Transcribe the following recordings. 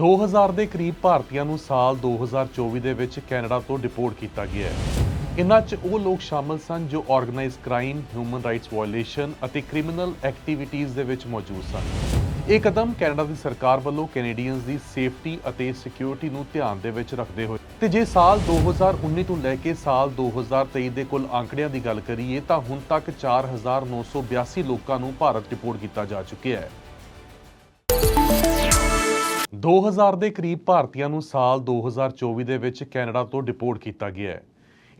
2000 ਦੇ ਕਰੀਬ ਭਾਰਤੀਆਂ ਨੂੰ ਸਾਲ 2024 ਦੇ ਵਿੱਚ ਕੈਨੇਡਾ ਤੋਂ ਡਿਪੋਰਟ ਕੀਤਾ ਗਿਆ ਹੈ। ਇਨ੍ਹਾਂ 'ਚ ਉਹ ਲੋਕ ਸ਼ਾਮਲ ਸਨ ਜੋ organised crime, human rights violation ਅਤੇ ਕ੍ਰਿਮੀਨਲ ਐਕਟੀਵਿਟੀਜ਼ ਦੇ ਵਿੱਚ ਮੌਜੂਦ ਸਨ। ਇਹ ਕਦਮ ਕੈਨੇਡਾ ਦੀ ਸਰਕਾਰ ਵੱਲੋਂ ਕੈਨੇਡੀਅਨਸ ਦੀ ਸੇਫਟੀ ਅਤੇ ਸਿਕਿਉਰਿਟੀ ਨੂੰ ਧਿਆਨ ਦੇ ਵਿੱਚ ਰੱਖਦੇ ਹੋਏ ਤੇ ਜੇ ਸਾਲ 2019 ਤੋਂ ਲੈ ਕੇ ਸਾਲ 2023 ਦੇ ਕੁੱਲ ਅੰਕੜਿਆਂ ਦੀ ਗੱਲ ਕਰੀਏ ਤਾਂ ਹੁਣ ਤੱਕ 4982 ਲੋਕਾਂ ਨੂੰ ਭਾਰਤ ਡਿਪੋਰਟ ਕੀਤਾ ਜਾ ਚੁੱਕਿਆ ਹੈ। 2000 ਦੇ ਕਰੀਬ ਭਾਰਤੀਆਂ ਨੂੰ ਸਾਲ 2024 ਦੇ ਵਿੱਚ ਕੈਨੇਡਾ ਤੋਂ ਡਿਪੋਰਟ ਕੀਤਾ ਗਿਆ ਹੈ।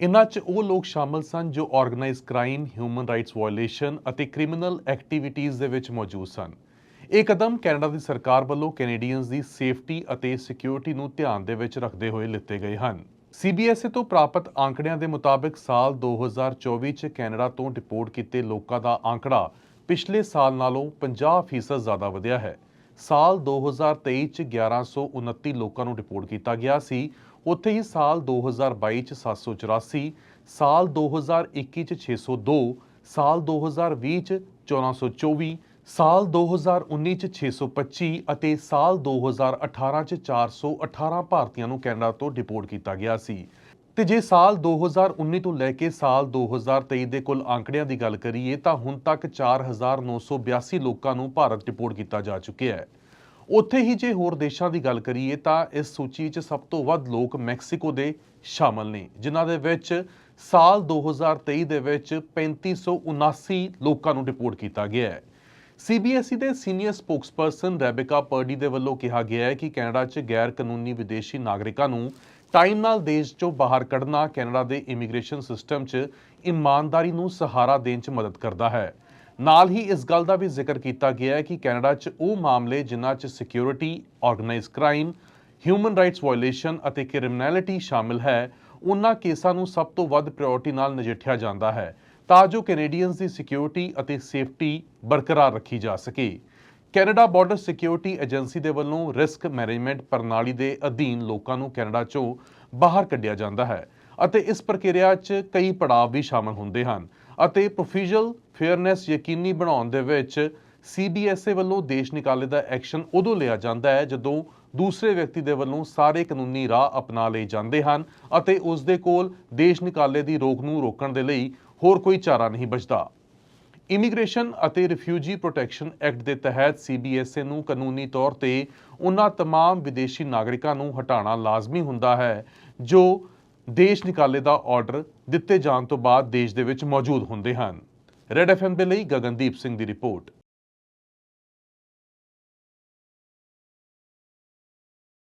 ਇਨ੍ਹਾਂ 'ਚ ਉਹ ਲੋਕ ਸ਼ਾਮਲ ਸਨ ਜੋ organised crime, human rights violation ਅਤੇ ਕ੍ਰਿਮੀਨਲ ਐਕਟੀਵਿਟੀਜ਼ ਦੇ ਵਿੱਚ ਮੌਜੂਦ ਸਨ। ਇਹ ਕਦਮ ਕੈਨੇਡਾ ਦੀ ਸਰਕਾਰ ਵੱਲੋਂ ਕੈਨੇਡੀਅਨਸ ਦੀ ਸੇਫਟੀ ਅਤੇ ਸਿਕਿਉਰਿਟੀ ਨੂੰ ਧਿਆਨ ਦੇ ਵਿੱਚ ਰੱਖਦੇ ਹੋਏ ਲਿੱਤੇ ਗਏ ਹਨ। ਸੀਬੀਐਸਈ ਤੋਂ ਪ੍ਰਾਪਤ ਅੰਕੜਿਆਂ ਦੇ ਮੁਤਾਬਕ ਸਾਲ 2024 'ਚ ਕੈਨੇਡਾ ਤੋਂ ਡਿਪੋਰਟ ਕੀਤੇ ਲੋਕਾਂ ਦਾ ਅੰਕੜਾ ਪਿਛਲੇ ਸਾਲ ਨਾਲੋਂ 50% ਜ਼ਿਆਦਾ ਵਧਿਆ ਹੈ। ਸਾਲ 2023 ਚ 1129 ਲੋਕਾਂ ਨੂੰ ਰਿਪੋਰਟ ਕੀਤਾ ਗਿਆ ਸੀ। ਉੱਥੇ ਹੀ ਸਾਲ 2022 ਚ 784 ਸਾਲ 2021 ਚ 602 ਸਾਲ 2020 ਚ 1424 ਸਾਲ 2019 ਚ 625 ਅਤੇ ਸਾਲ 2018 ਚ 418 ਭਾਰਤੀਆਂ ਨੂੰ ਕੈਨੇਡਾ ਤੋਂ ਡਿਪੋਰਟ ਕੀਤਾ ਗਿਆ ਸੀ। ਤੇ ਜੇ ਸਾਲ 2019 ਤੋਂ ਲੈ ਕੇ ਸਾਲ 2023 ਦੇ ਕੁੱਲ ਅੰਕੜਿਆਂ ਦੀ ਗੱਲ ਕਰੀਏ ਤਾਂ ਹੁਣ ਤੱਕ 4982 ਲੋਕਾਂ ਨੂੰ ਭਾਰਤ ਰਿਪੋਰਟ ਕੀਤਾ ਜਾ ਚੁੱਕਿਆ ਹੈ। ਉੱਥੇ ਹੀ ਜੇ ਹੋਰ ਦੇਸ਼ਾਂ ਦੀ ਗੱਲ ਕਰੀਏ ਤਾਂ ਇਸ ਸੂਚੀ 'ਚ ਸਭ ਤੋਂ ਵੱਧ ਲੋਕ ਮੈਕਸੀਕੋ ਦੇ ਸ਼ਾਮਲ ਨੇ, ਜਿਨ੍ਹਾਂ ਦੇ ਵਿੱਚ ਸਾਲ 2023 ਦੇ ਵਿੱਚ 3579 ਲੋਕਾਂ ਨੂੰ ਰਿਪੋਰਟ ਕੀਤਾ ਗਿਆ ਹੈ। ਸੀਬੀਐਸਈ ਦੇ ਸੀਨੀਅਰ ਸਪੋਕਸਪਰਸਨ ਰੈਬਿਕਾ ਪਰਡੀ ਦੇ ਵੱਲੋਂ ਕਿਹਾ ਗਿਆ ਹੈ ਕਿ ਕੈਨੇਡਾ 'ਚ ਗੈਰ ਕਾਨੂੰਨੀ ਵਿਦੇਸ਼ੀ ਨਾਗਰਿਕਾਂ ਨੂੰ ਟਾਈਮ ਨਾਲ ਦੇਸ਼ 'ਚੋਂ ਬਾਹਰ ਕੱਢਣਾ ਕੈਨੇਡਾ ਦੇ ਇਮੀਗ੍ਰੇਸ਼ਨ ਸਿਸਟਮ 'ਚ ਇਮਾਨਦਾਰੀ ਨੂੰ ਸਹਾਰਾ ਦੇਣ 'ਚ ਮਦਦ ਕਰਦਾ ਹੈ। ਨਾਲ ਹੀ ਇਸ ਗੱਲ ਦਾ ਵੀ ਜ਼ਿਕਰ ਕੀਤਾ ਗਿਆ ਹੈ ਕਿ ਕੈਨੇਡਾ 'ਚ ਉਹ ਮਾਮਲੇ ਜਿਨ੍ਹਾਂ 'ਚ security, organised crime, human rights violation ਅਤੇ ਕ੍ਰਿਮੀਨੈਲਿਟੀ ਸ਼ਾਮਿਲ ਹੈ ਉਹਨਾਂ ਕੇਸਾਂ ਨੂੰ ਸਭ ਤੋਂ ਵੱਧ ਪ੍ਰਾਇੋਰਟੀ ਨਾਲ ਨਜਿੱਠਿਆ ਜਾਂਦਾ ਹੈ ਤਾਂ ਜੋ ਕੈਨੇਡੀਅਨਸ ਦੀ ਸਿਕਿਉਰਿਟੀ ਅਤੇ ਸੇਫਟੀ ਬਰਕਰਾਰ ਰੱਖੀ ਜਾ ਸਕੇ। ਕੈਨੇਡਾ ਬਾਰਡਰ ਸਿਕਿਉਰਿਟੀ ਏਜੰਸੀ ਦੇ ਵੱਲੋਂ ਰਿਸਕ ਮੈਨੇਜਮੈਂਟ ਪ੍ਰਣਾਲੀ ਦੇ ਅਧੀਨ ਲੋਕਾਂ ਨੂੰ ਕੈਨੇਡਾ 'ਚੋਂ ਬਾਹਰ ਕੱਢਿਆ ਜਾਂਦਾ ਹੈ ਅਤੇ ਇਸ ਪ੍ਰਕਿਰਿਆ 'ਚ ਕਈ ਪੜਾਅ ਵੀ ਸ਼ਾਮਲ ਹੁੰਦੇ ਹਨ ਅਤੇ ਪ੍ਰੋਫੀਜਲ ਫੇਅਰਨੈਸ ਯਕੀਨੀ ਬਣਾਉਣ ਦੇ ਵਿੱਚ ਸੀਬੀਐਸਏ ਵੱਲੋਂ ਦੇਸ਼ ਨਿਕਾਲੇ ਦਾ ਐਕਸ਼ਨ ਉਦੋਂ ਲਿਆ ਜਾਂਦਾ ਹੈ ਜਦੋਂ ਦੂਸਰੇ ਵਿਅਕਤੀ ਦੇ ਵੱਲੋਂ ਸਾਰੇ ਕਾਨੂੰਨੀ ਰਾਹ ਅਪਣਾ ਲਏ ਜਾਂਦੇ ਹਨ ਅਤੇ ਉਸ ਦੇ ਕੋਲ ਦੇਸ਼ ਨਿਕਾਲੇ ਦੀ ਰੋਕ ਨੂੰ ਰੋਕਣ ਦੇ ਲਈ ਹੋਰ ਕੋਈ ਚਾਰਾ ਨਹੀਂ ਬਚਦਾ। ਇਮੀਗ੍ਰੇਸ਼ਨ ਅਤੇ ਰਿਫਿਊਜੀ ਪ੍ਰੋਟੈਕਸ਼ਨ ਐਕਟ ਦੇ ਤਹਿਤ ਸੀਬੀਐਸਏ ਨੂੰ ਕਾਨੂੰਨੀ ਤੌਰ ਤੇ ਉਹਨਾਂ ਤਮਾਮ ਵਿਦੇਸ਼ੀ ਨਾਗਰਿਕਾਂ ਨੂੰ ਹਟਾਉਣਾ ਲਾਜ਼ਮੀ ਹੁੰਦਾ ਹੈ, ਜੋ ਦੇਸ਼ ਨਿਕਾਲੇ ਦਾ ਆਰਡਰ ਦਿੱਤੇ ਜਾਣ ਤੋਂ ਬਾਅਦ ਦੇਸ਼ ਦੇ ਵਿੱਚ ਮੌਜੂਦ ਹੁੰਦੇ ਹਨ। ਰੈਡ ਐਫਐਮ ਦੇ ਲਈ ਗਗਨਦੀਪ ਸਿੰਘ ਦੀ ਰਿਪੋਰਟ।